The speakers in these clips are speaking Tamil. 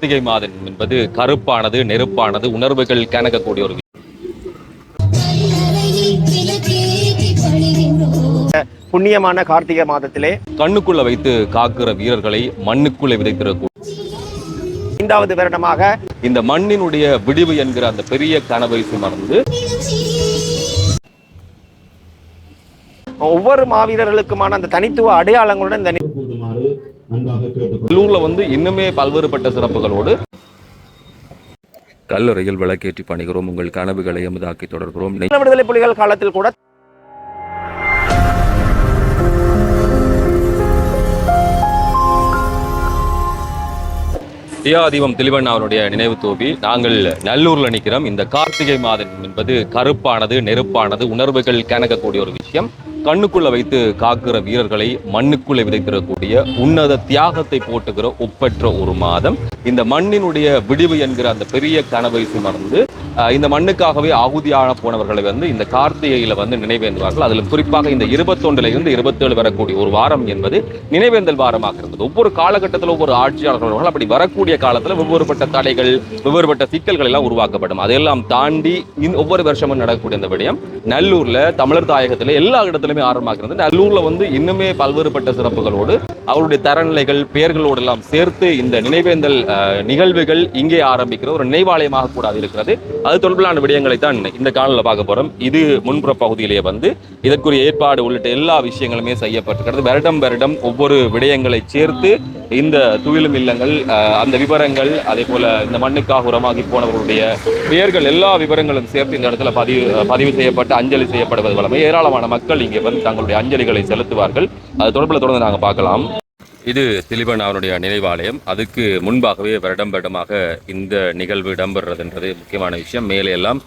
கார்த்திகை மாதம் என்பது கருப்பானது நெருப்பானது உணர்வுகள் கணக்கக்கூடிய ஒரு புண்ணியமான கார்த்திகை மாதத்திலே கண்ணுக்குள்ள வைத்து காக்கிற வீரர்களை மண்ணுக்குள்ளே விதைக்கிற கூ- ஐந்தாவது வருடமாக இந்த மண்ணினுடைய விடிவு என்கிற அந்த பெரிய கனவை சுமர்ந்து ஒவ்வொரு மாவீரர்களுக்குமான அந்த தனித்துவ அடையாளங்களுடன் இந்த உள்ளூர்ல வந்து இன்னுமே பல்வேறுபட்ட சிறப்புகளோடு கல்லறையில் விளக்கேற்றி பணிகிறோம். உங்கள் கனவுகளை எமதாக்கி தொடர்கிறோம். விடுதலை புலிகள் காலத்தில் கூட தியாதீபம் திலிவன் அவருடைய நினைவு தோப்பி நாங்கள் நல்லூர்ல நிக்கிறோம். இந்த கார்த்திகை மாதம் என்பது கருப்பானது நெருப்பானது உணர்வுகள் கணக்கக்கூடிய ஒரு விஷயம். கண்ணுக்குள்ள வைத்து காக்கிற வீரர்களை மண்ணுக்குள்ளே விதைத்திடக்கூடிய உன்னத தியாகத்தை போட்டுகிற ஒப்பற்ற ஒரு மாதம். இந்த மண்ணினுடைய விடிவு என்கிற அந்த பெரிய கனவை சுமர்ந்து இந்த மண்ணுக்காகவே ஆகுதியான போனவர்களை வந்து இந்த கார்த்திகையில வந்து நினைவேந்துவார்கள். அதில் குறிப்பாக இந்த இருபத்தொன்றுல இருந்து இருபத்தேழு வரக்கூடிய ஒரு வாரம் என்பது நினைவேந்தல் வாரமாக இருந்தது. ஒவ்வொரு காலகட்டத்தில் ஒவ்வொரு ஆட்சியாளர்கள் அப்படி வரக்கூடிய காலத்தில் வெவ்வேறுபட்ட தடைகள் வெவ்வேறுபட்ட சிக்கல்கள் எல்லாம் உருவாக்கப்படும். அதையெல்லாம் தாண்டி இந்த ஒவ்வொரு வருஷமும் நடக்கக்கூடிய இந்த விடயம் நல்லூர்ல தமிழர் தாயகத்தில் எல்லா இடத்துலையுமே ஆரம்பமாக இருந்தது நல்லூர்ல வந்து இன்னுமே பல்வேறுபட்ட சிறப்புகளோடு அவருடைய தரநிலைகள் பெயர்களோடு எல்லாம் சேர்த்து இந்த நினைவேந்தல் நிகழ்வுகள் இங்கே ஆரம்பிக்கிற ஒரு நினைவாலயமாக கூடாது இருக்கிறது அது தொடர்பிலான விடயங்களை தான் இந்த காணொலியில் பார்க்க போறோம். இது முன்புற பகுதியிலேயே வந்து இதற்குரிய ஏற்பாடு உள்ளிட்ட எல்லா விஷயங்களுமே செய்யப்பட்டிருக்கிறது. வருடம் வருடம் ஒவ்வொரு விடயங்களை சேர்த்து இந்த துயிலும் இல்லங்கள் அந்த விவரங்கள் அதே போல இந்த மண்ணுக்காக உரமாகி போனவர்களுடைய பெயர்கள் எல்லா விவரங்களும் சேர்த்து இந்த இடத்துல பதிவு பதிவு செய்யப்பட்டு அஞ்சலி செய்யப்படுவது வழமை. ஏராளமான மக்கள் இங்கே வந்து தங்களுடைய அஞ்சலிகளை செலுத்துவார்கள். அது தொடர்பில் தொடர்ந்து நாங்கள் பார்க்கலாம். இது திலீபன் அவருடைய நினைவாலயம். அதுக்கு முன்பாகவே வருடம் வருடமாக இந்த நிகழ்வு இடம்பெறுறதுன்றது முக்கியமான விஷயம். மேலே எல்லாம்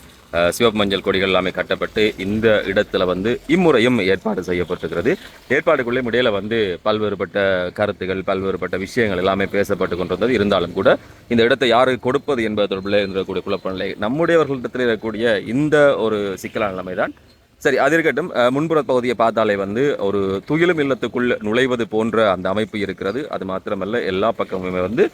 சிவப்பு மஞ்சள் கொடிகள் எல்லாமே கட்டப்பட்டு இந்த இடத்துல வந்து இம்முறையும் ஏற்பாடு செய்யப்பட்டிருக்கிறது. ஏற்பாடுக்குள்ளே இடையில வந்து பல்வேறுபட்ட கருத்துகள் பல்வேறுபட்ட விஷயங்கள் எல்லாமே பேசப்பட்டு கொண்டிருந்தது. இருந்தாலும் கூட இந்த இடத்தை யாருக்கு கொடுப்பது என்பது தொடர்பில் இருக்கக்கூடிய குழப்ப நிலை நம்முடையவர்களிடத்தில் இருக்கக்கூடிய இந்த ஒரு சிக்கலான நிலைமை தான் சரி அது இருக்கட்டும். முன்புற பகுதியை பார்த்தாலே வந்து ஒரு துயிலும் இல்லத்துக்குள் நுழைவது போன்ற அந்த அமைப்பு இருக்கிறது. அது மாத்திரமல்ல எல்லா பக்கமுமே வந்து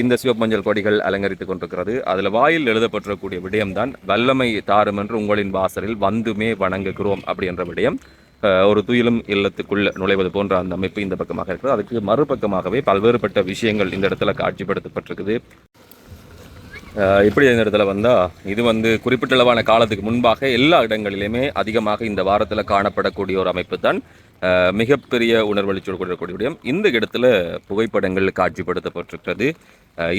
இந்த சிவப்பு மஞ்சள் கொடிகள் அலங்கரித்துக் கொண்டிருக்கிறது. அதில் வாயில் எழுதப்பட்டிருக்கக்கூடிய விடயம்தான் வல்லமை தாரும் என்று உங்களின் வாசலில் வந்துமே வணங்குகிறோம் அப்படின்ற விடயம். ஒரு துயிலும் இல்லத்துக்குள் நுழைவது போன்ற அந்த அமைப்பு இந்த பக்கமாக இருக்கிறது. அதுக்கு மறுபக்கமாகவே பல்வேறுபட்ட விஷயங்கள் இந்த இடத்துல காட்சிப்படுத்தப்பட்டிருக்குது. இப்படி இந்த இடத்துல வந்தா இது வந்து குறிப்பிட்ட அளவான காலத்துக்கு முன்பாக எல்லா இடங்களிலுமே அதிகமாக இந்த வாரத்தில் காணப்படக்கூடிய ஒரு அமைப்பு தான் மிகப்பெரிய உணர்வளிச்சோடு கூடக்கூடிய விடயம். இந்த இடத்துல புகைப்படங்கள் காட்சிப்படுத்தப்பட்டிருக்கிறது.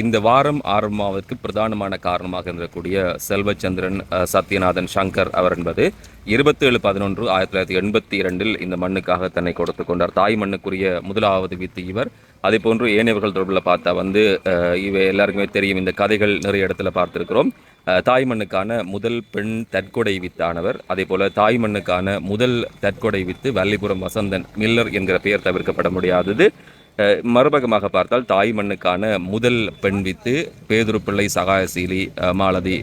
இந்த வாரம் ஆரம்பமாவதற்கு பிரதானமான காரணமாக இருந்தக்கூடிய செல்வச்சந்திரன் சத்யநாதன் சங்கர் அவர் என்பது இருபத்தேழு பதினொன்று ஆயிரத்தி தொள்ளாயிரத்தி எண்பத்தி இரண்டில் இந்த மண்ணுக்காக தன்னை கொடுத்து கொண்டார். தாய் மண்ணுக்குரிய முதலாவது வித்து இவர். அதே போன்று ஏனையவர்கள் தொடர்பில் பார்த்தா வந்து இவை எல்லாருக்குமே தெரியும். இந்த கதைகள் நிறைய இடத்துல பார்த்துருக்கிறோம். அஹ், தாய் மண்ணுக்கான முதல் பெண் தற்கொடை வித்தானவர். அதே போல தாய் மண்ணுக்கான முதல் தற்கொடை வித்து வள்ளிபுரம் வசந்தன் மில்லர் என்கிற பெயர் தவிர்க்கப்பட முடியாதது. அஹ், மறுபக்கமாக பார்த்தால் தாய் மண்ணுக்கான முதல் பெண் வித்து பேதுருப்பிள்ளை சகாயசீலி மாலதி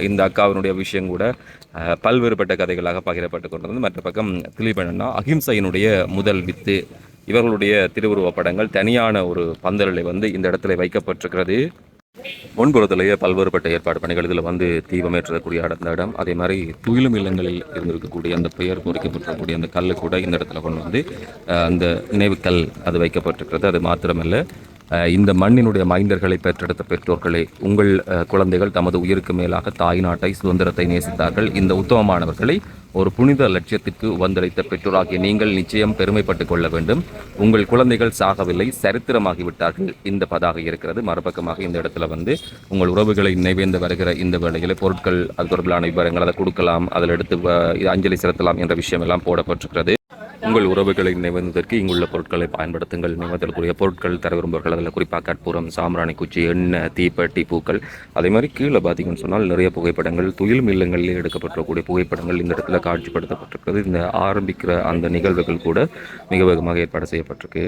இந்த அக்காவினுடைய விஷயம் கூட பல்வேறுபட்ட கதைகளாக பகிரப்பட்டு கொண்டிருந்தது. மற்ற பக்கம் திலீபண்ணா அகிம்சையினுடைய முதல் வித்து இவர்களுடைய திருவுருவப் படங்கள் தனியான ஒரு பந்தலில் வந்து இந்த இடத்துல வைக்கப்பட்டிருக்கிறது. முன்புறத்திலேயே பல்வேறுபட்ட ஏற்பாடு பணிகள் இதில் வந்து தீபமேற்றக்கூடிய அந்த இடம். அதே மாதிரி துயிலும் இல்லங்களில் இருந்திருக்கக்கூடிய அந்த பெயர் முறைக்கப்பட்டிருக்கக்கூடிய அந்த கல் கூட இந்த இடத்துல கொண்டு வந்து அஹ், அந்த நினைவுக்கல் அது வைக்கப்பட்டிருக்கிறது. அது மாத்திரமல்ல இந்த மண்ணினுடைய மைந்தர்களை பெற்றெடுத்த பெற்றோர்களே உங்கள் குழந்தைகள் தமது உயிருக்கு மேலாக தாய் நாட்டை சுதந்திரத்தை நேசித்தார்கள். இந்த உத்தமமானவர்களை ஒரு புனித லட்சியத்திற்கு வந்தளித்த பெற்றோராகிய நீங்கள் நிச்சயம் பெருமைப்பட்டுக் கொள்ள வேண்டும். உங்கள் குழந்தைகள் சாகவில்லை சரித்திரமாகிவிட்டார்கள். இந்த பதாக இருக்கிறது. மறுபக்கமாக இந்த இடத்துல வந்து உங்கள் உறவுகளை நினைவேந்து வருகிற இந்த வேளையில் பொருட்கள் அது தொடர்பிலான விவரங்கள் அதை கொடுக்கலாம் அதில் எடுத்து அஞ்சலி செலுத்தலாம் என்ற விஷயம் எல்லாம் போடப்பட்டிருக்கிறது. உங்கள் உறவுகளை நினைவதற்கு இங்குள்ள பொருட்களை பயன்படுத்துங்கள். நினைவதற்குரிய பொருட்கள் தர விரும்புவர்கள் அதில் குறிப்பாக கற்பூரம் சாம்பிராணி குச்சி எண்ணெய் தீப்பெட்டி பூக்கள். அதே மாதிரி கீழே பார்த்தீங்கன்னு சொன்னால் நிறைய புகைப்படங்கள் துயில் மில்லங்களில் எடுக்கப்பட்டிருக்கக்கூடிய புகைப்படங்கள் இந்த இடத்துல காட்சிப்படுத்தப்பட்டிருக்கிறது. இந்த ஆரம்பிக்கிற அந்த நிகழ்வுகள் கூட மிக வேகமாக ஏற்பாடு செய்யப்பட்டிருக்கு.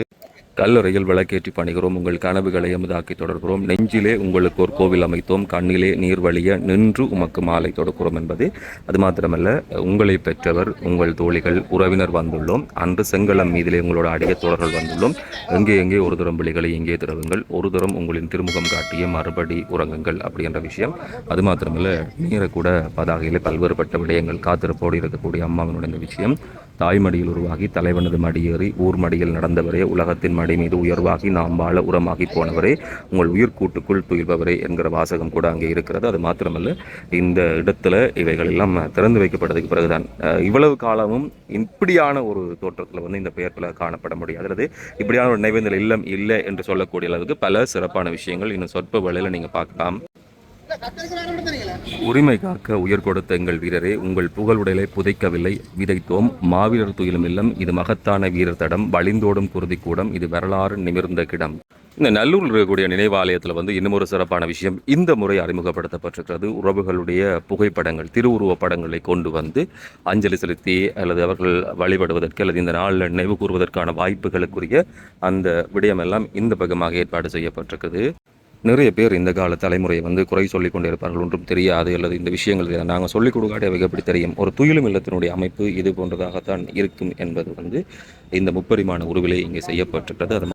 கல்லறையில் விளக்கேற்றி பணிகிறோம். உங்கள் கனவுகளை எமதாக்கி தொடர்கிறோம். நெஞ்சிலே உங்களுக்கு ஒரு கோவில் அமைத்தோம். கண்ணிலே நீர் வழிய நின்று உமக்கு மாலை தொடுக்கிறோம் என்பது அது மாத்திரமல்ல உங்களை பெற்றவர் உங்கள் தோழிகள் உறவினர் வந்துள்ளோம். அன்று செங்கலம் மீதிலே உங்களோட அடிய தோழர்கள் வந்துள்ளோம். எங்கே எங்கே ஒரு தரம் விழிகளை எங்கே திறவுங்கள். ஒரு தரம் உங்களின் திருமுகம் காட்டிய மறுபடி உறங்குங்கள் அப்படின்ற விஷயம். அது மாத்திரமல்ல நீரை கூட பதாகையிலே பல்வேறுபட்ட விடயங்கள் காத்திருப்போடு இருக்கக்கூடிய அம்மாவினுடைய விஷயம். தாய்மடியில் உருவாகி தலைவனது மடியேறி ஊர் மடியில் நடந்தவரே உலகத்தின் மடி மீது உயர்வாகி நாம் வாழ உரமாகி போனவரே உங்கள் உயிர்கூட்டுக்குள் துயில்பவரே என்கிற வாசகம் கூட அங்கே இருக்கிறது. அது மாத்திரமல்ல இந்த இடத்துல இவைகள் எல்லாம் திறந்து வைக்கப்பட்டதுக்கு பிறகுதான். இவ்வளவு காலமும் இப்படியான ஒரு தோற்றத்தில் வந்து இந்த பெயர்களை காணப்பட முடியாது. அல்லது இப்படியான ஒரு நினைவேந்தல் இல்லம் இல்லை என்று சொல்லக்கூடிய அளவுக்கு பல சிறப்பான விஷயங்கள் இன்னும் சொற்ப வேளையில் நீங்கள் பார்க்கலாம். உரிமை காக்க உயிர் கொடுத்த எங்கள் வீரரே உங்கள் புகழுடலை புதைக்கவில்லை. விதைத்தோம் மாவீரர் துயிலும் இல்லம். இது மகத்தான வீரர் தடம். வழிந்தோடும் குருதி கூடம் இது வரலாறு நிமிர்ந்த கிடம். இந்த நல்லூரில் இருக்கக்கூடிய நினைவாலயத்தில் வந்து இன்னும் ஒரு சிறப்பான விஷயம். இந்த முறை அறிமுகப்படுத்தப்பட்டிருக்கிறது உறவுகளுடைய புகைப்படங்கள் திருவுருவ படங்களை கொண்டு வந்து அஞ்சலி செலுத்தி அல்லது அவர்கள் வழிபடுவதற்கு அல்லது இந்த நாளில் நினைவு கூறுவதற்கான வாய்ப்புகளுக்குரிய அந்த விடயமெல்லாம் இந்த பக்கமாக ஏற்பாடு செய்யப்பட்டிருக்குது. நிறைய பேர் இந்த கால தலைமுறையை வந்து குறை சொல்லிக் கொண்டிருப்பார்கள் ஒன்றும் தெரியாது அல்லது இந்த விஷயங்கள் தெரியாது. நாங்கள் சொல்லிக் கொடுக்காட்டி அவைக்கு எப்படி தெரியும்? ஒரு துயிலும் இல்லத்தினுடைய அமைப்பு இது போன்றதாகத்தான் இருக்கும் என்பது வந்து இந்த முப்பரிமாண உருவிலே இங்கே செய்யப்பட்டிருக்கிறது. அது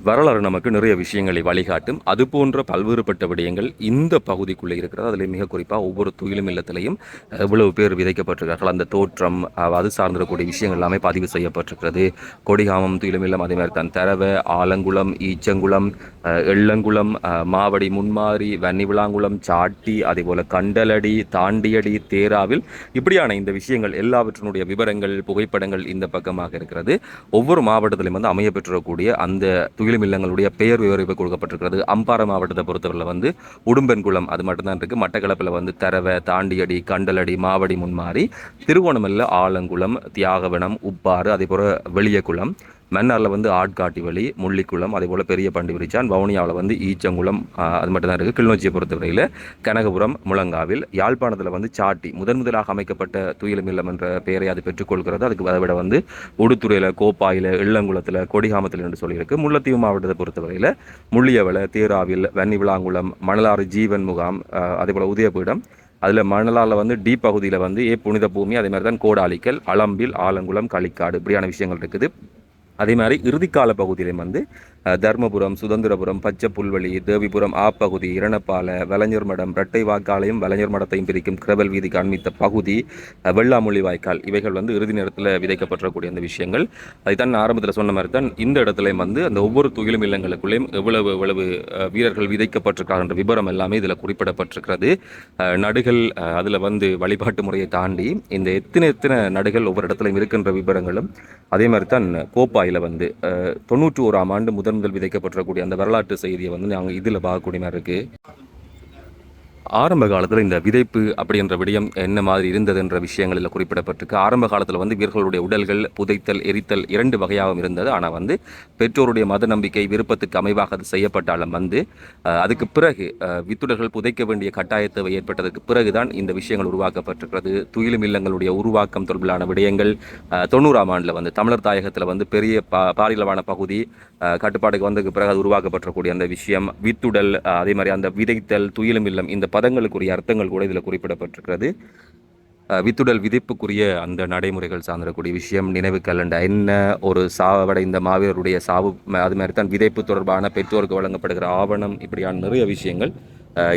வரலாறு நமக்கு நிறைய விஷயங்களை வழிகாட்டும். அது போன்ற பல்வேறுபட்ட விடயங்கள் இந்த பகுதிக்குள்ளே இருக்கிறது. அதில் மிக குறிப்பாக ஒவ்வொரு துயிலும் இல்லத்திலையும் எவ்வளவு பேர் விதைக்கப்பட்டிருக்கார்கள் அந்த தோற்றம் அது சார்ந்திருக்கக்கூடிய விஷயங்கள் எல்லாமே பதிவு செய்யப்பட்டிருக்கிறது. கொடிகாமம் துயிலும் இல்லம் அதே மாதிரி தான் தரவை ஆலங்குளம் ஈச்சங்குளம் எள்ளங்குளம் அஹ், மாவடி முன்மாரி வன்னிவிளாங்குளம் சாட்டி அதே போல கண்டலடி தாண்டியடி தேராவில் இப்படியான இந்த விஷயங்கள் எல்லாவற்றினுடைய விவரங்கள் புகைப்படங்கள் இந்த பக்கமாக இருக்கிறது. ஒவ்வொரு மாவட்டத்திலும் வந்து அமைய பெற்றிருக்கக்கூடிய அந்த முகிலும் இல்லங்களுடைய பெயர் விவரிப்பு கொடுக்கப்பட்டிருக்கிறது. அம்பாறை மாவட்டத்தை பொறுத்தவரையில் வந்து உடும்பென்குளம் அது மட்டும்தான் இருக்குது மட்டக்களப்பில் வந்து தரவை தாண்டியடி கண்டலடி மாவடி முன்மாறி திருவோணமல்ல ஆலங்குளம் தியாகவனம் உப்பாறு அதேபோல் வெளியகுளம் மன்னாரில் வந்து ஆட்காட்டி வழி முள்ளிக்குளம் அதே போல் பெரிய பண்டி விரிச்சான் வவுனியாவில் வந்து ஈச்சங்குளம் அது மட்டும் தான் இருக்குது கிளிநொச்சியை பொறுத்தவரையில் கனகபுரம் முழங்காவில் யாழ்ப்பாணத்தில் வந்து சாட்டி முதன் முதலாக அமைக்கப்பட்ட துயிலம் இல்லம் என்ற பெயரை அது பெற்றுக்கொள்கிறது அதுக்கு அதை விட வந்து உடுத்துறையில் கோப்பாயில் இள்ளங்குளத்தில் கொடிகாமத்தில் என்று சொல்லியிருக்கு. முல்லைத்தீவு மாவட்டத்தை பொறுத்தவரையில் முள்ளியவள தேராவில் வன்னிவிளாங்குளம் மணலாறு ஜீவன் முகாம் அதே போல் உதயபீடம் அதில் மணலாரில் வந்து டி பகுதியில் வந்து ஏ புனித பூமி அதே மாதிரி தான் கோடாலிக்கல் அளம்பில் ஆலங்குளம் களிக்காடு இப்படியான விஷயங்கள் இருக்குது. அதே மாதிரி இறுதிக்கால பகுதியிலையும் வந்து தர்மபுரம் சுதந்திரபுரம் பச்சை புல்வெளி தேவிபுரம் ஆப்பகுதி இரணப்பால வலைஞர் மடம் இரட்டை வாக்காலையும் வளைஞர் மடத்தையும் பிரிக்கும் கிரபல் வீதி காண்பித்த பகுதி வெள்ளாமொழி வாய்க்கால். இவைகள் வந்து இறுதி நேரத்தில் விதைக்கப்பட்டக்கூடிய அந்த விஷயங்கள். அதைத்தான் ஆரம்பத்தில் சொன்ன மாதிரி தான் இந்த இடத்துலையும் வந்து அந்த ஒவ்வொரு துயிலும் இல்லங்களுக்குள்ளேயும் எவ்வளவு எவ்வளவு வீரர்கள் விதைக்கப்பட்டிருக்காங்கன்ற விபரம் எல்லாமே இதில் குறிப்பிடப்பட்டிருக்கிறது. நடுகள் அதில் வந்து வழிபாட்டு முறையை தாண்டி இந்த எத்தனை எத்தனை நடுகள் ஒவ்வொரு இடத்துலையும் இருக்கின்ற விபரங்களும் அதே மாதிரி தான் கோப்பாயில் வந்து தொண்ணூற்றி ஓராம் ஆண்டு முதன் தூண்கள் விதைக்கப்பட்டிருக்கக்கூடிய அந்த வரலாற்று செய்தியை வந்து நாங்கள் இதில் பார்க்கக்கூடிய மாதிரி இருக்குது ஆரம்ப காலத்தில் இந்த விதைப்பு அப்படின்ற விடயம் என்ன மாதிரி இருந்ததுன்ற விஷயங்களில் குறிப்பிடப்பட்டிருக்கு. ஆரம்ப காலத்தில் வந்து வீரர்களுடைய உடல்கள் புதைத்தல் எரித்தல் இரண்டு வகையாகவும் இருந்தது. ஆனால் வந்து பெற்றோருடைய மத நம்பிக்கை விருப்பத்துக்கு அமைவாக அது செய்யப்பட்டாலும் வந்து அதுக்கு பிறகு வித்துடர்கள் புதைக்க வேண்டிய கட்டாயத்தை ஏற்பட்டதற்கு பிறகுதான் இந்த விஷயங்கள் உருவாக்கப்பட்டிருக்கிறது. துயிலும் இல்லங்களுடைய உருவாக்கம் தொடர்பிலான விடயங்கள் தொண்ணூறாம் ஆண்டில் வந்து தமிழர் தாயகத்தில் வந்து பெரிய பா பாரிலவான பகுதி கட்டுப்பாடுக்கு வந்ததுக்கு பிறகு அது உருவாக்கப்பட்டிருக்கக்கூடிய அந்த விஷயம் வித்துடல் அதே மாதிரி அந்த விதைத்தல் துயிலும் இல்லம் இந்த பதங்களுக்குரிய அர்த்தங்கள் கூட இதில் குறிப்பிடப்பட்டிருக்கிறது. வித்துடல் விதிப்புக்குரிய அந்த நடைமுறைகள் சார்ந்திருக்கக்கூடிய விஷயம் நினைவு கலண்ட என்ன ஒரு சாவடைந்த மாவீரருடைய சாவு அது மாதிரி தான் விதைப்பு தொடர்பான பெற்றோருக்கு வழங்கப்படுகிற ஆவணம் இப்படியான நிறைய விஷயங்கள்.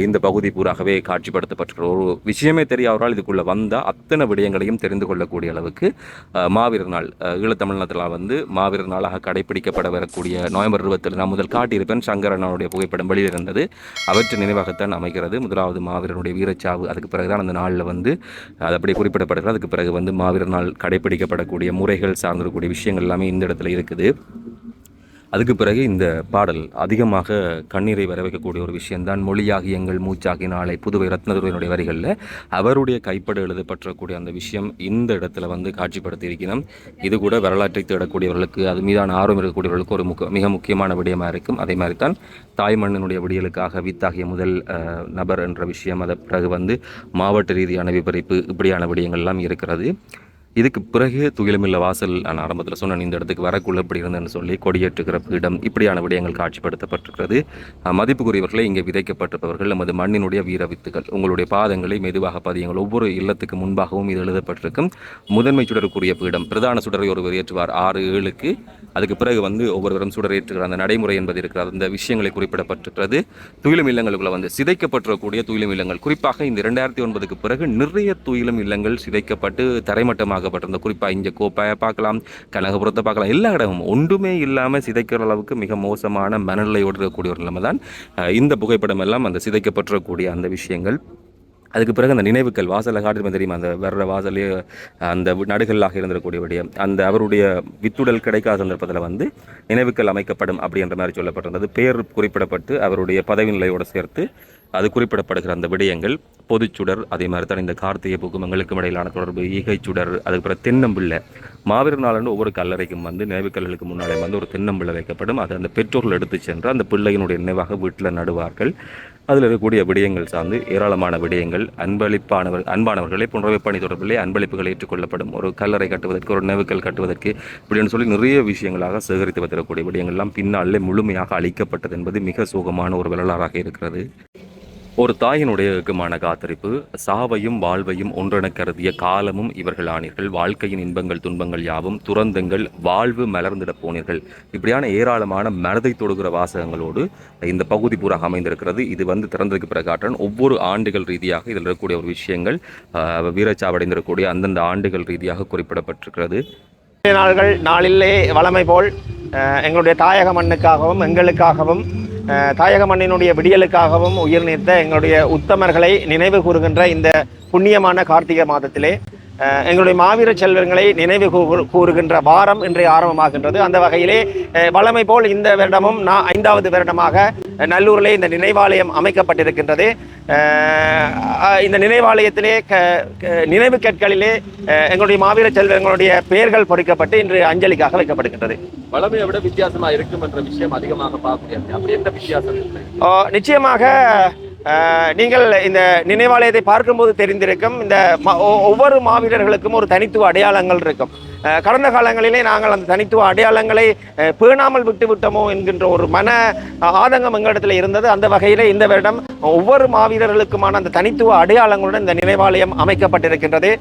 இந்த பகுதி பூராகவே காட்சிப்படுத்தப்பட்டிருக்கிற ஒரு விஷயமே தெரியாதவரால் இதுக்குள்ளே வந்தால் அத்தனை விடயங்களையும் தெரிந்து கொள்ளக்கூடிய அளவுக்கு மாவீரர் நாள் அஹ், ஈழத்தமிழ்நாட்டில் வந்து மாவீரர் நாளாக கடைபிடிக்கப்பட வரக்கூடிய நவம்பர் இருபத்தில் நான் முதல் காட்டியிருப்பேன். சங்கரனுடைய புகைப்படம் வெளியிருந்தது அவற்றின் நினைவாகத்தான் அமைகிறது. முதலாவது மாவீரனுடைய வீரச்சாவு அதுக்கு பிறகுதான் அந்த நாளில் வந்து அது அப்படி குறிப்பிடப்படுகிறது. அதுக்கு பிறகு வந்து மாவீரர் நாள் கடைபிடிக்கப்படக்கூடிய முறைகள் சார்ந்திருக்கக்கூடிய விஷயங்கள் எல்லாமே இந்த இடத்துல இருக்குது. அதுக்கு பிறகு இந்த பாடல் அதிகமாக கண்ணீரை வர வைக்கக்கூடிய ஒரு விஷயம்தான். மொழியாகி எங்கள் மூச்சாகி நாளை புதுவை ரத்னதுரையினுடைய வரிகளில் அவருடைய கைப்பட எழுதப்பட்டிருக்கக்கூடிய அந்த விஷயம் இந்த இடத்துல வந்து காட்சிப்படுத்தி இருக்கிறோம். இது கூட வரலாற்றை தேடக்கூடியவர்களுக்கு அது மீதான ஆர்வம் இருக்கக்கூடியவர்களுக்கு ஒரு முக்க மிக முக்கியமான விடயமாக இருக்கும். அதே மாதிரி தான் தாய் மண்ணினுடைய விடியலுக்காக வித்தாகிய முதல் நபர் என்ற விஷயம் அதை பிறகு வந்து மாவட்ட ரீதியான விபரிப்பு இப்படியான விடயங்கள்லாம் இருக்கிறது. இதுக்கு பிறகு துயிலுமில்ல வாசல் நான் ஆரம்பத்தில் சொன்னேன் இந்த இடத்துக்கு வரக்குள்ள இப்படி இருந்தேன்னு சொல்லி கொடியேற்றுகிற இடம் இப்படியான விடயங்கள் காட்சிப்படுத்தப்பட்டிருக்கிறது. மதிப்புக்குரியவர்களை இங்கே விதைக்கப்பட்டிருப்பவர்கள் நமது மண்ணினுடைய வீர வித்துகள் உங்களுடைய பாதங்களை மெதுவாக பதியுங்கள். ஒவ்வொரு இல்லத்துக்கு முன்பாகவும் இது எழுதப்பட்டிருக்கும். முதன்மை சுடருக்குரிய பீடம் பிரதான சுடரை ஒருவர் ஏற்றுவார் ஆறு ஏழுக்கு. அதுக்கு பிறகு வந்து ஒவ்வொருவரும் சுடரேற்றுகிற அந்த நடைமுறை என்பது இருக்கிறது. அந்த விஷயங்களை குறிப்பிடப்பட்டிருக்கிறது. துயிலும் இல்லங்களுக்குள்ள வந்து சிதைக்கப்பட்டிருக்கக்கூடிய துயிலும் இல்லங்கள். குறிப்பாக இந்த இரண்டாயிரத்தி ஒன்பதுக்கு பிறகு நிறைய துயிலும் இல்லங்கள் சிதைக்கப்பட்டு தரைமட்டமாக தரைமட்டமாக்கப்பட்டிருந்த குறிப்பாக இங்கே கோப்பாயை பார்க்கலாம் கனகபுரத்தை பார்க்கலாம் எல்லா இடமும் ஒன்றுமே இல்லாமல் சிதைக்கிற அளவுக்கு மிக மோசமான மனநிலையோடு இருக்கக்கூடிய ஒரு நிலைமை தான் இந்த புகைப்படம் எல்லாம் அந்த சிதைக்கப்பட்டிருக்கக்கூடிய அந்த விஷயங்கள். அதுக்கு பிறகு அந்த நினைவுகள் வாசலில் காட்டுமே தெரியுமா? அந்த வர்ற வாசலே அந்த நடுகளாக இருந்திருக்கக்கூடிய அந்த அவருடைய வித்துடல் கிடைக்காத சந்தர்ப்பத்தில் வந்து நினைவுகள் அமைக்கப்படும் அப்படின்ற மாதிரி சொல்லப்பட்டிருந்தது. பேர் குறிப்பிடப்பட்டு அவருடைய பதவி நிலையோடு சேர்த்து அது குறிப்பிடப்படுகிற அந்த விடயங்கள் பொதுச்சுடர் அதே மாதிரி தான் இந்த கார்த்திகை பூக்கமங்களுக்கும் இடையிலான தொடர்பு ஈகைச்சுடர் சுடர் தென்னம்பிள்ளை. மாவீரர் நாளன்று ஒவ்வொரு கல்லறைக்கும் வந்து நினைவுக்கல்லுக்கு முன்னாலே வந்து ஒரு தென்னம்பிள்ளை வைக்கப்படும். அதை அந்த பெற்றோர்கள் எடுத்து சென்று அந்த பிள்ளையினுடைய நினைவாக வீட்டில் நடுவார்கள். அதில் இருக்கக்கூடிய விடயங்கள் சார்ந்து ஏராளமான விடயங்கள் அன்பளிப்பானவர் அன்பானவர்களை போன்றவை பணி தொடர்பிலே அன்பளிப்புகள் ஏற்றுக்கொள்ளப்படும். ஒரு கல்லறை கட்டுவதற்கு ஒரு நினைவுக்கல் கட்டுவதற்கு இப்படின்னு சொல்லி நிறைய விஷயங்களாக சேகரித்து வைத்திருக்கக்கூடிய விடயங்கள்லாம் பின்னாலே முழுமையாக அளிக்கப்பட்டது என்பது மிக சோகமான ஒரு வரலாறாக இருக்கிறது. ஒரு தாயினுடைய இயக்கமான காத்திருப்பு சாவையும் வாழ்வையும் ஒன்றென கருதிய காலமும் இவர்கள் ஆனீர்கள். வாழ்க்கையின் இன்பங்கள் துன்பங்கள் யாவும் துறந்தங்கள் வாழ்வு மலர்ந்திட போனீர்கள். இப்படியான ஏராளமான மனதை தொடுகிற வாசகங்களோடு இந்த பகுதி பூரா அமைந்திருக்கிறது. இது வந்து திறந்ததுக்கு பிறகு ஒவ்வொரு ஆண்டுகள் ரீதியாக இதில் இருக்கக்கூடிய ஒரு விஷயங்கள் வீரச்சாவடைந்திருக்கக்கூடிய அந்தந்த ஆண்டுகள் ரீதியாக குறிப்பிடப்பட்டிருக்கிறது. நாள்கள் நாளிலே வளமை போல் எங்களுடைய தாயக மண்ணுக்காகவும் எங்களுக்காகவும் தாயக மண்ணினுடைய விடியலுக்காகவும் உயிர் நீத்த எங்களுடைய உத்தமர்களை நினைவு கூறுகின்ற இந்த புண்ணியமான கார்த்திகை மாதத்திலே எங்களுடைய மாவீர செல்வங்களை நினைவு கூறு- கூறுகின்ற வாரம் இன்றைய ஆரம்பமாகின்றது. அந்த வகையிலே வழமை போல் இந்த வருடமும் நான் ஐந்தாவது வருடமாக நல்லூரிலே இந்த நினைவாலயம் அமைக்கப்பட்டிருக்கின்றது. இந்த நினைவாலயத்திலே நினைவு கற்களிலே எங்களுடைய மாவீர செல்வங்களுடைய பெயர்கள் பொறிக்கப்பட்டு இன்று அஞ்சலிக்காக வைக்கப்படுகின்றது. வளமையை விட வித்தியாசமா இருக்கும் என்ற விஷயம் அதிகமாக பார்க்க முடியாது அப்படி எந்த வித்தியாசம் நிச்சயமாக நீங்கள் இந்த நினைவாலயத்தை பார்க்கும்போது தெரிந்திருக்கும் இந்த ம- ஒ- ஒவ்வொரு மாவீரர்களுக்கும் ஒரு தனித்துவ அடையாளங்கள் இருக்கும். கடந்த காலங்களிலே நாங்கள் அந்த தனித்துவ அடையாளங்களை பேணாமல் விட்டுவிட்டோமோ என்கின்ற ஒரு மன ஆதங்கம் எங்களிடத்தில் இருந்தது. அந்த வகையிலே இந்த வருடம் ஒவ்வொரு மாவீரர்களுக்குமான அந்த தனித்துவ அடையாளங்களுடன் இந்த நினைவாலயம் அமைக்கப்பட்டிருக்கின்றது.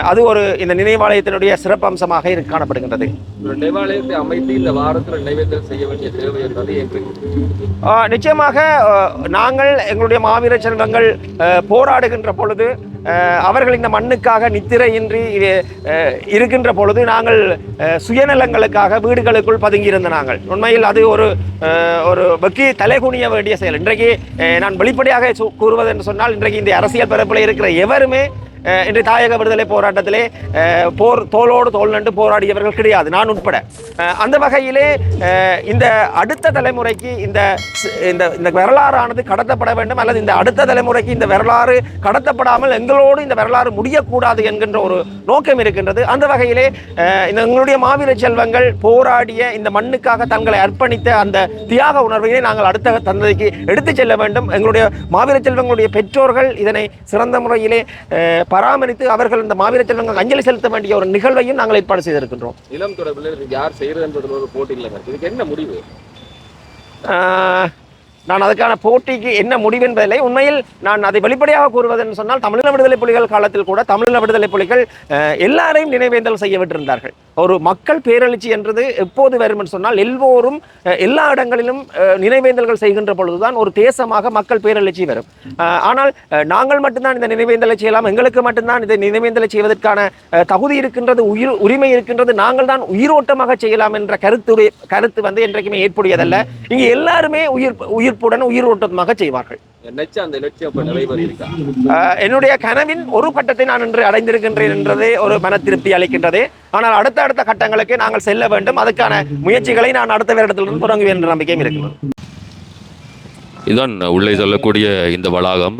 அது ஒரு இந்த நினைவாலயத்தினுடைய சிறப்பம்சமாக காணப்படுகின்றது. ஒரு தேவாலயத்தை அமைத்து இந்த வாரத்தில் நைவேத்தியம் செய்ய வேண்டிய தேவை என்பது நிச்சயமாக நாங்கள் எங்களுடைய மாவீர செல்வங்கள் போராடுகின்ற பொழுது அவர்கள் இந்த மண்ணுக்காக நித்திரையின்றி இருக்கின்ற பொழுது நாங்கள் சுயநலங்களுக்காக வீடுகளுக்குள் பதுங்கியிருந்த நாங்கள். உண்மையில் அது ஒரு ஒரு வெக்கி தலைகுனிய வேண்டிய செயல். இன்றைக்கு நான் வெளிப்படையாக கூறுவது என்று சொன்னால் இன்றைக்கு இந்த அரசியல் பரப்பில் இருக்கிற எவருமே இன்று தாயக விடுதலை போராட்டத்திலே போர் தோளோடு தோல் நண்டு போராடியவர்கள் கிடையாது. நான் உட்பட. அந்த வகையிலே இந்த அடுத்த தலைமுறைக்கு இந்த இந்த இந்த வரலாறானது கடத்தப்பட வேண்டும் அல்லது இந்த அடுத்த தலைமுறைக்கு இந்த வரலாறு கடத்தப்படாமல் எங்களோடு இந்த வரலாறு முடியக்கூடாது என்கின்ற ஒரு நோக்கம் இருக்கின்றது. அந்த வகையிலே இந்த எங்களுடைய மாவீர செல்வங்கள் போராடிய இந்த மண்ணுக்காக தங்களை அர்ப்பணித்த அந்த தியாக உணர்வையை நாங்கள் அடுத்த தந்ததைக்கு எடுத்துச் செல்ல வேண்டும். எங்களுடைய மாவீர செல்வங்களுடைய பெற்றோர்கள் இதனை சிறந்த முறையிலே பராமரித்து அவர்கள் இந்த மாவீர செல்வங்கள் அஞ்சலி செலுத்த வேண்டிய ஒரு நிகழ்வையும் நாங்கள் ஏற்பாடு செய்திருக்கின்றோம். நிலம் தொடர்பில் யார் செய்யறது என்பதில் ஒரு போட்டி இல்லைங்க. இதுக்கு என்ன முடிவு? நான் அதுக்கான போட்டிக்கு என்ன முடிவு என்பதில்லை. உண்மையில் நான் அதை வெளிப்படையாக கூறுவதென்று சொன்னால் தமிழீழ விடுதலை புலிகள் காலத்தில் கூட தமிழீழ விடுதலை புலிகள் எல்லாரையும் நினைவேந்தல் செய்ய விட்டிருந்தார்கள். ஒரு மக்கள் பேரெழுச்சி என்றது எப்போது வரும் என்று சொன்னால் எல்லோரும் எல்லா இடங்களிலும் நினைவேந்தல்கள் செய்கின்ற பொழுதுதான் ஒரு தேசமாக மக்கள் பேரெழுச்சி வரும். ஆனால் நாங்கள் மட்டும்தான் இந்த நினைவேந்தலை செய்யலாம் எங்களுக்கு மட்டும்தான் இந்த நினைவேந்தலை செய்வதற்கான தகுதி இருக்கின்றது உயிர் உரிமை இருக்கின்றது நாங்கள் தான் உயிரோட்டமாக செய்யலாம் என்ற கருத்துடைய கருத்து வந்து என்றைக்குமே ஏற்புடையதல்ல. இங்கே எல்லாருமே உயிர் உயிர்ப்புடன் உயிரோட்டமாக செய்வார்கள். ஆஹ் என்னுடைய கனவின் ஒரு கட்டத்தை நான் இன்று அடைந்திருக்கின்றேன் என்றதே ஒரு மன திருப்தி அளிக்கின்றது. ஆனால் அடுத்த அடுத்த கட்டங்களுக்கு நாங்கள் செல்ல வேண்டும். அதுக்கான முயற்சிகளை நான் அடுத்த வருடத்திலிருந்து தொடங்குவேன் என்ற நம்பிக்கையும் இருக்கிறது. இதுதான் உள்ளே சொல்லக்கூடிய இந்த வளாகம்.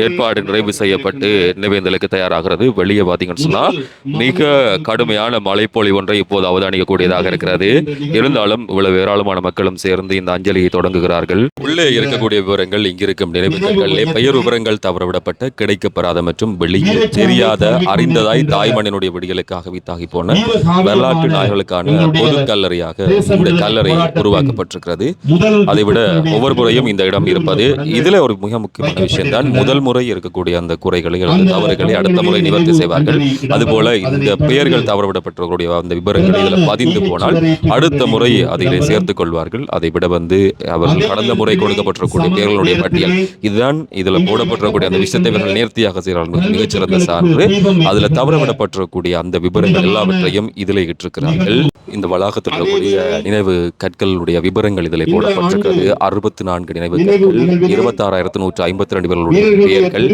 ஏற்பாடு நிறைவு செய்யப்பட்டு நினைவேந்தலுக்கு தயாராகிறது. வெளியே பார்த்தீங்கன்னு சொன்னால் மிக கடுமையான மழைப்பொழி ஒன்றை இப்போது அவதானிக்கக்கூடியதாக இருக்கிறது. இருந்தாலும் இவ்வளவு ஏராளமான மக்களும் சேர்ந்து இந்த அஞ்சலியை தொடங்குகிறார்கள். உள்ளே இருக்கக்கூடிய விவரங்கள் இங்கிருக்கும் நினைவேந்தல்களிலே. பெயர் விவரங்கள் தவறவிடப்பட்ட கிடைக்கப்பெறாத மற்றும் வெளியே தெரியாத அறிந்ததாய் தாய்மண்ணினுடைய விடிகளுக்காக வித்தாகி போன வரலாற்று நாயர்களுக்கான பொது கல்லறையாக இந்த கல்லறை உருவாக்கப்பட்டிருக்கிறது. அதை விட ஒவ்வொரு முறையும் இந்த இடம் இருப்பது இதுல ஒரு மிக முக்கியமான விஷயம் தான் முதல் முறை இருக்கக்கூடிய அந்த குறைகளை அல்லது தவறுகளை அடுத்த முறை நிவர்த்தி செய்வார்கள். அதுபோல இந்த பெயர்கள் தவறவிடப்பட்டவர்களுடைய அந்த விவரங்கள் இதுல பதிந்து போனால் அடுத்த முறை அதிலே சேர்த்துக் கொள்வார்கள். அதை விட வந்து அவர்கள் கடந்த முறை கொடுக்கப்பட்டிருக்கக்கூடிய பெயர்களுடைய பட்டியல். இதுதான் இதுல போடப்பட்டிருக்கக்கூடிய அந்த விஷயத்தை இவர்கள் நேர்த்தியாக செய்கிறார்கள். மிகச்சிறந்த சான்று. அதுல தவறவிடப்பட்டிருக்கக்கூடிய அந்த விவரங்கள் எல்லாவற்றையும் இதில் இட்டிருக்கிறார்கள். இந்த வளாகத்தில் இருக்கக்கூடிய நினைவு கற்களுடைய விவரங்கள் இதில் போடப்பட்டிருக்கிறது. அறுபத்தி நான்கு நினைவு கற்கள் இருபத்தாறாயிரத்து நூற்று ஐம்பத்தி ரெண்டு பேர்களுடைய பெயர்கள்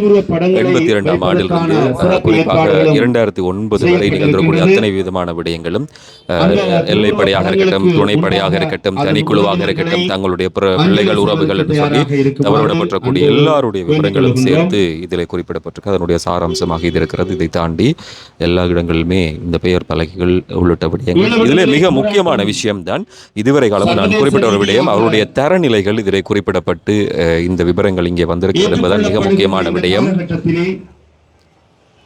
எண்பத்தி இரண்டாம் ஆண்டிலிருந்து அஹ், குறிப்பாக இரண்டாயிரத்தி ஒன்பது வரை நிகழ்ந்திருக்கக்கூடிய அத்தனை விதமான விடயங்களும் எல்லைப்படையாக இருக்கட்டும் துணைப்படையாக இருக்கட்டும் தனிக்குழுவாக இருக்கட்டும் தங்களுடைய பிள்ளைகள் உறவுகள் என்று சொல்லி எல்லாருடைய விவரங்களும் சேர்த்து இதில் குறிப்பிடப்பட்டிருக்கு. அதனுடைய சாராம்சமாக இது இருக்கிறது. இதை தாண்டி எல்லா இடங்களிலுமே இந்த பெயர் பலகைகள் உள்ளிட்ட விடயங்கள். இதில் மிக முக்கியமான விஷயம்தான் இதுவரை காலம் நான் குறிப்பிட்ட ஒரு விடயம் அவருடைய தரநிலைகள் இதில் குறிப்பிடப்பட்டு அஹ், இந்த விவரங்கள் இங்கே வந்திருக்கிறது என்பதுதான் மிக முக்கியமான விடயம்.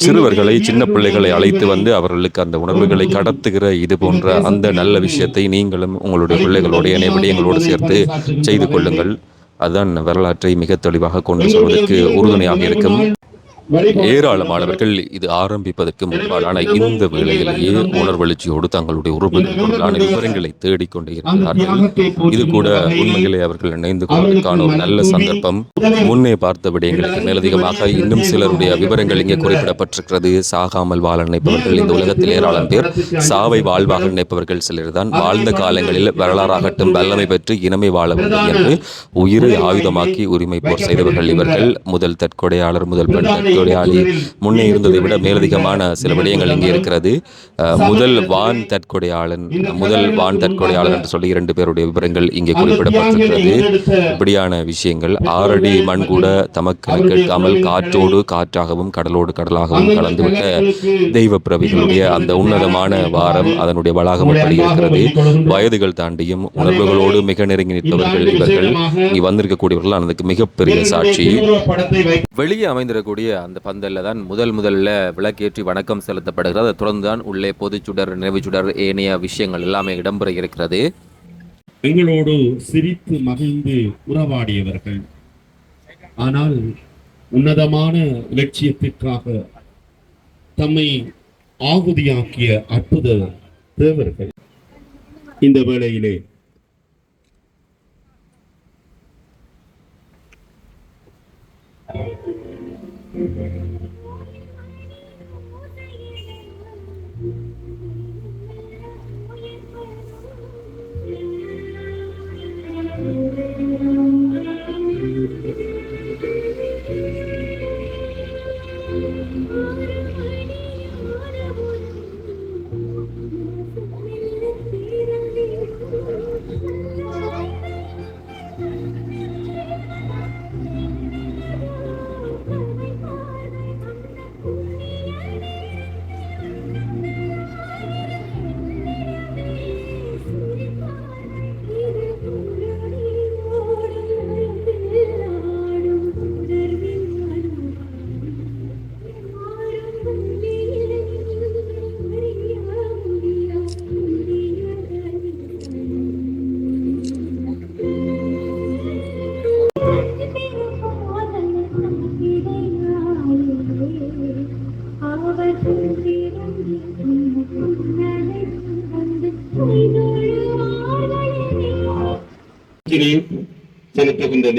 சிறுவர்களை சின்ன பிள்ளைகளை அழைத்து வந்து அவர்களுக்கு அந்த உணர்வுகளை கடத்துகிற இது போன்ற அந்த நல்ல விஷயத்தை நீங்களும் உங்களுடைய பிள்ளைகளோட இணைய விடயங்களோடு சேர்த்து செய்து கொள்ளுங்கள். அதுதான் வரலாற்றை மிக தெளிவாக கொண்டு செல்வதற்கு உறுதுணையாக இருக்கும். ஏராளமானவர்கள் இது ஆரம்பிப்பதற்கு முன்பான இந்த வேளையிலேயே உணர்வெழுச்சியோடு தங்களுடைய உறவுகள் தொடர்பான விவரங்களை தேடிக்கொண்டே இருக்கிறார்கள்? இது கூட உண்மையிலே அவர்கள் இணைந்து கொள்வதற்கான ஒரு நல்ல சந்தர்ப்பம். முன்னே பார்த்த விடயங்களுக்கு மேலதிகமாக இன்னும் சிலருடைய விவரங்கள் இங்கே குறிப்பிடப்பட்டிருக்கிறது. சாகாமல் வாழ நினைப்பவர்கள் இந்த உலகத்தில் ஏராளம் பேர் சாவை வாழ்வாக நினைப்பவர்கள் சிலர்தான். வாழ்ந்த காலங்களில் வரலாறாகட்டும் வல்லமை பெற்று இனமை வாழ வேண்டும் என்று உயிரை ஆயுதமாக்கி உரிமை போர் செய்தவர்கள் இவர்கள். முதல் தற்கொடையாளர் முதல் பெண் தற்கொடையாளி முன்னே இருந்ததை விட மேலதிகமான சில விடயங்கள் இங்கே இருக்கிறது. முதல் வான் தற்கொடையாளன் முதல் வான் தற்கொடையாளர் என்று சொல்லி இரண்டு பேருடைய விவரங்கள் இங்கே குறிப்பிடப்பட்டிருக்கிறது. இப்படியான விஷயங்கள் ஆறடி மண் கூட தமக்கு கேட்காமல் காற்றோடு காற்றாகவும் கடலோடு கடலாகவும் கலந்துவிட்ட தெய்வ பிரவிகளுடைய அந்த உன்னதமான வாரம் அதனுடைய வளாகம் எப்படி இருக்கிறது வயதுகள் தாண்டியும் உணர்வுகளோடு மிக நெருங்கி நிற்பவர்கள் இவர்கள். இங்கே வந்திருக்கக்கூடியவர்கள் அதுக்கு மிகப்பெரிய சாட்சி. வெளியே அமைந்திருக்கக்கூடிய அந்த பந்தல்ல தான் முதல் முதல்ல விளக்கேற்றி வணக்கம் செலுத்தப்படுகிறது. அதை தொடர்ந்து தான் உள்ளே பொதுச்சுடர் நினைவு சுடர் ஏனைய விஷயங்கள் எல்லாமே இடம்பெற இருக்கிறது. எங்களோடு சிரித்து மகிழ்ந்து உறவாடியவர்கள். ஆனால் உன்னதமான லட்சியத்திற்காக தம்மை ஆகுதியாக்கிய அற்புத தேவர்கள். இந்த வேளையிலே இங்கே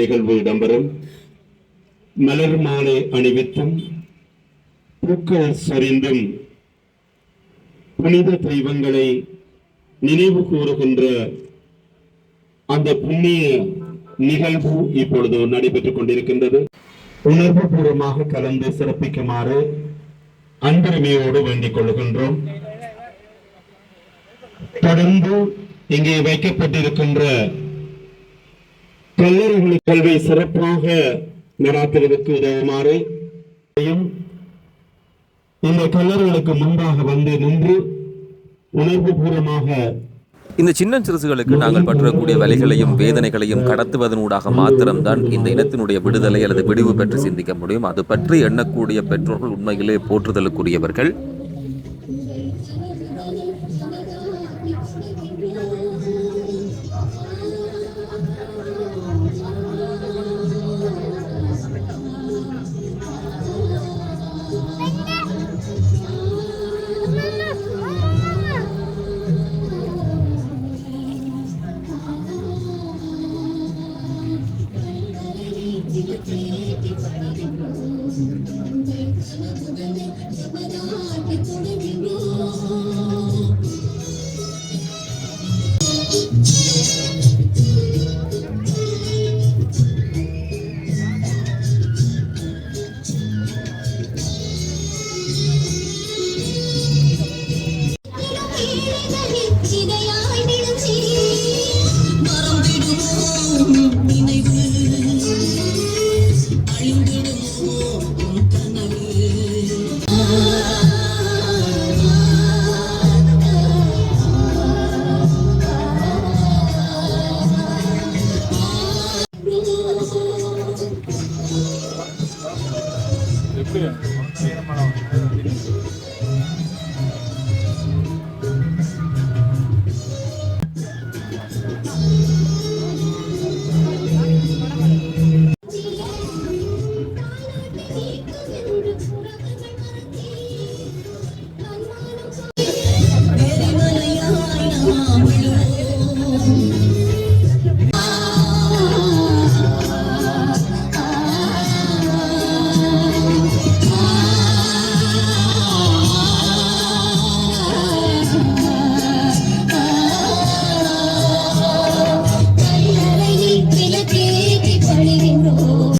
நிகழ்வு இடம்பெறும். மலர் மாலை அணிவித்தும் பூக்கள் சரிந்தும் புனித தெய்வங்களை நினைவு கூறுகின்ற அந்த புண்ணிய நிகழ்வு இப்பொழுது நடைபெற்றுக் கொண்டிருக்கின்றது. உணர்வு பூர்வமாக கலந்து சிறப்பிக்குமாறு அன்புரிமையோடு வேண்டிக் கொள்கின்றோம். தொடர்ந்து இங்கே வைக்கப்பட்டிருக்கின்ற கல்லறைகளின் கல்வி சிறப்பாக நடாத்துவதற்கு உதவுமாறு இந்த கல்லூரிகளுக்கு முன்பாக வந்து நின்று உணர்வு பூர்வமாக இந்த சின்ன சிறுசுகளுக்கு நாங்கள் பற்றக்கூடிய வலிகளையும் வேதனைகளையும் கடத்துவதனூடாக மாத்திரம்தான் இந்த இனத்தினுடைய விடுதலை அல்லது விடிவு பற்றி சிந்திக்க முடியும். அது பற்றி எண்ணக்கூடிய பெற்றோர்கள் உண்மையிலே போற்றுதலுக்குரியவர்கள்.